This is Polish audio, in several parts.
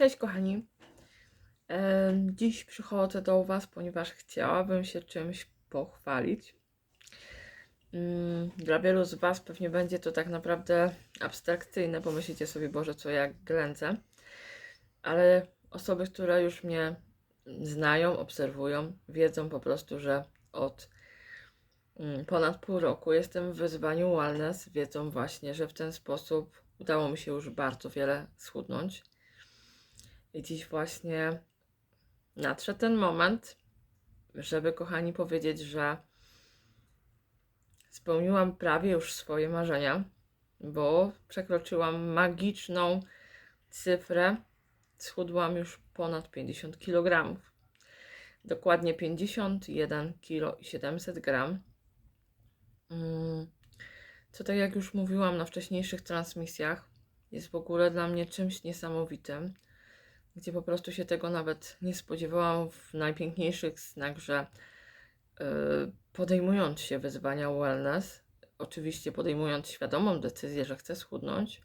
Cześć kochani. Dziś przychodzę do Was, ponieważ chciałabym się czymś pochwalić. Mm, Dla wielu z Was pewnie będzie to tak naprawdę abstrakcyjne, pomyślicie sobie, Boże, co ja ględzę. Ale osoby, które już mnie znają, obserwują, wiedzą po prostu, że od mm, ponad pół roku jestem w wyzwaniu wellness. Wiedzą właśnie, że w ten sposób udało mi się już bardzo wiele schudnąć. I dziś właśnie nadszedł ten moment, żeby, kochani, powiedzieć, że spełniłam prawie już swoje marzenia, bo przekroczyłam magiczną cyfrę. Schudłam już ponad 50 kg. Dokładnie 51 kg i 700 gram. Mm, Co tak jak już mówiłam na wcześniejszych transmisjach, jest w ogóle dla mnie czymś niesamowitym gdzie po prostu się tego nawet nie spodziewałam w najpiękniejszych snach, że yy, podejmując się wyzwania wellness, oczywiście podejmując świadomą decyzję, że chcę schudnąć,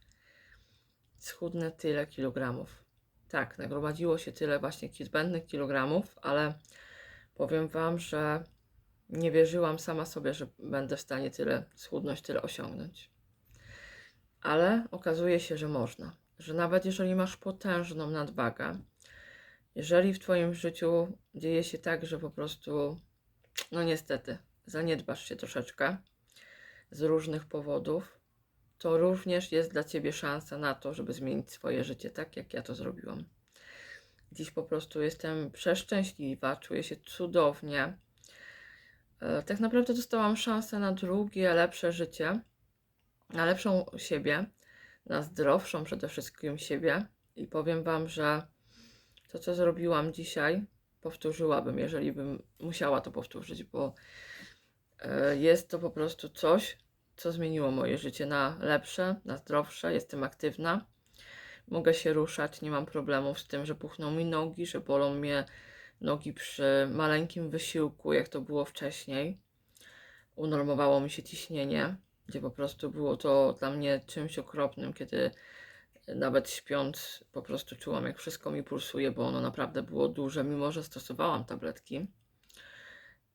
schudnę tyle kilogramów. Tak, nagromadziło się tyle właśnie zbędnych kilogramów, ale powiem Wam, że nie wierzyłam sama sobie, że będę w stanie tyle schudnąć, tyle osiągnąć. Ale okazuje się, że można że nawet jeżeli masz potężną nadwagę, jeżeli w Twoim życiu dzieje się tak, że po prostu, no niestety, zaniedbasz się troszeczkę z różnych powodów, to również jest dla Ciebie szansa na to, żeby zmienić swoje życie tak, jak ja to zrobiłam. Dziś po prostu jestem przeszczęśliwa, czuję się cudownie. E, Tak naprawdę dostałam szansę na drugie, lepsze życie, na lepszą siebie na zdrowszą przede wszystkim siebie i powiem Wam, że to, co zrobiłam dzisiaj, powtórzyłabym, jeżeli bym musiała to powtórzyć, bo e, jest to po prostu coś, co zmieniło moje życie na lepsze, na zdrowsze. Jestem aktywna, mogę się ruszać, nie mam problemów z tym, że puchną mi nogi, że bolą mnie nogi przy maleńkim wysiłku, jak to było wcześniej. Unormowało mi się ciśnienie, gdzie po prostu było to dla mnie czymś okropnym, kiedy nawet śpiąc po prostu czułam, jak wszystko mi pulsuje, bo ono naprawdę było duże, mimo że stosowałam tabletki.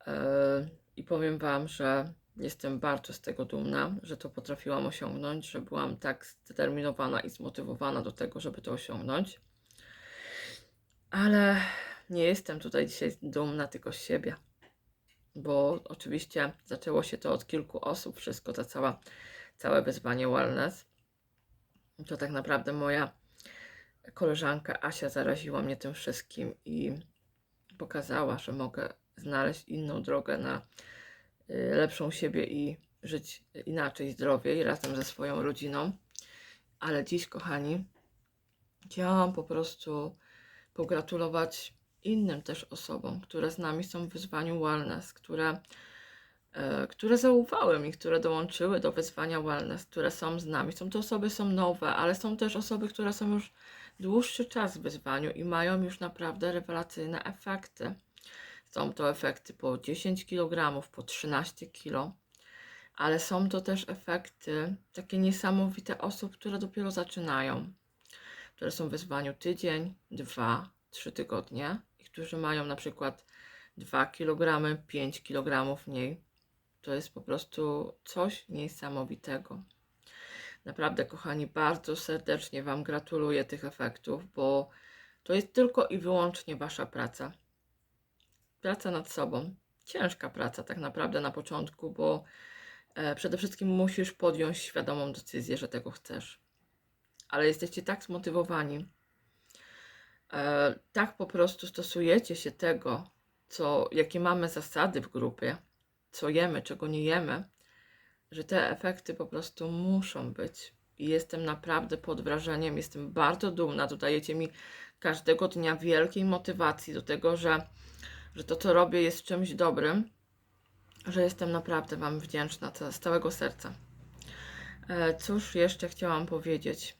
E, I powiem Wam, że jestem bardzo z tego dumna, że to potrafiłam osiągnąć, że byłam tak zdeterminowana i zmotywowana do tego, żeby to osiągnąć. Ale nie jestem tutaj dzisiaj dumna tylko z siebie bo oczywiście zaczęło się to od kilku osób, wszystko to cała, całe wyzwanie wellness. To tak naprawdę moja koleżanka Asia zaraziła mnie tym wszystkim i pokazała, że mogę znaleźć inną drogę na y, lepszą siebie i żyć inaczej, zdrowiej razem ze swoją rodziną. Ale dziś, kochani, chciałam po prostu pogratulować innym też osobom, które z nami są w wyzwaniu wellness, które, e, które zaufały mi, które dołączyły do wyzwania wellness, które są z nami. Są to osoby, są nowe, ale są też osoby, które są już dłuższy czas w wyzwaniu i mają już naprawdę rewelacyjne efekty. Są to efekty po 10 kg, po 13 kg, ale są to też efekty takie niesamowite osób, które dopiero zaczynają, które są w wyzwaniu tydzień, dwa, trzy tygodnie i którzy mają na przykład 2 kg, 5 kg mniej. To jest po prostu coś niesamowitego. Naprawdę, kochani, bardzo serdecznie Wam gratuluję tych efektów, bo to jest tylko i wyłącznie Wasza praca. Praca nad sobą. Ciężka praca, tak naprawdę na początku, bo e, przede wszystkim musisz podjąć świadomą decyzję, że tego chcesz. Ale jesteście tak zmotywowani, e, tak po prostu stosujecie się tego, co, jakie mamy zasady w grupie, co jemy, czego nie jemy, że te efekty po prostu muszą być. I jestem naprawdę pod wrażeniem, jestem bardzo dumna. Dodajecie mi każdego dnia wielkiej motywacji do tego, że, że to, co robię, jest czymś dobrym, że jestem naprawdę Wam wdzięczna z całego serca. E, cóż jeszcze chciałam powiedzieć?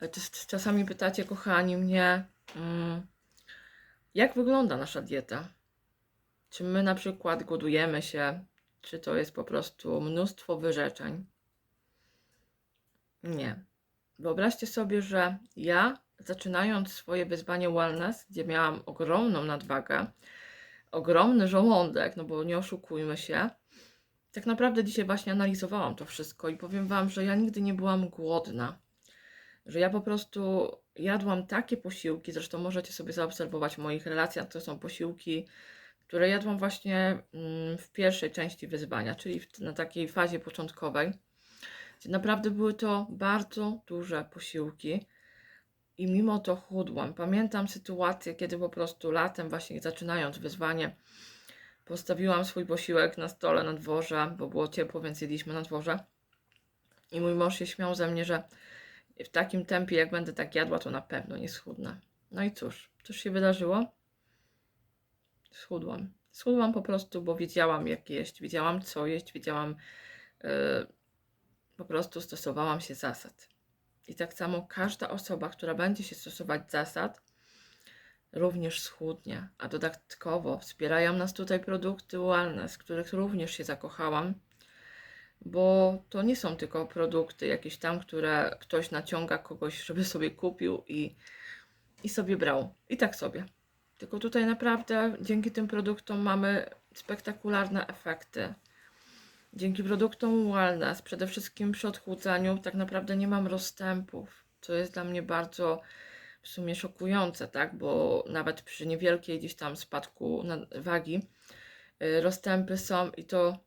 E, czas- Czasami pytacie, kochani, mnie, mm, jak wygląda nasza dieta? Czy my na przykład głodujemy się, czy to jest po prostu mnóstwo wyrzeczeń? Nie. Wyobraźcie sobie, że ja zaczynając swoje wyzwanie wellness, gdzie miałam ogromną nadwagę, ogromny żołądek, no bo nie oszukujmy się, tak naprawdę dzisiaj właśnie analizowałam to wszystko i powiem Wam, że ja nigdy nie byłam głodna. Że ja po prostu jadłam takie posiłki, zresztą możecie sobie zaobserwować w moich relacjach, to są posiłki, które jadłam właśnie mm, w pierwszej części wyzwania, czyli na takiej fazie początkowej, naprawdę były to bardzo duże posiłki i mimo to chudłam. Pamiętam sytuację, kiedy po prostu latem, właśnie zaczynając wyzwanie, postawiłam swój posiłek na stole na dworze, bo było ciepło, więc jedliśmy na dworze. I mój mąż się śmiał ze mnie, że w takim tempie, jak będę tak jadła, to na pewno nie schudnę. No i cóż, cóż się wydarzyło? Schudłam. Schudłam po prostu, bo wiedziałam, jak jeść, wiedziałam, co jeść, wiedziałam, yy, po prostu stosowałam się zasad. I tak samo każda osoba, która będzie się stosować zasad, również schudnie. A dodatkowo wspierają nas tutaj produkty Wellness, z których również się zakochałam, bo to nie są tylko produkty jakieś tam, które ktoś naciąga kogoś, żeby sobie kupił i, i sobie brał. I tak sobie. Tylko tutaj naprawdę dzięki tym produktom mamy spektakularne efekty. Dzięki produktom Wellness, przede wszystkim przy odchudzaniu, tak naprawdę nie mam rozstępów, co jest dla mnie bardzo w sumie szokujące, tak? Bo nawet przy niewielkiej gdzieś tam spadku wagi y, rozstępy są i to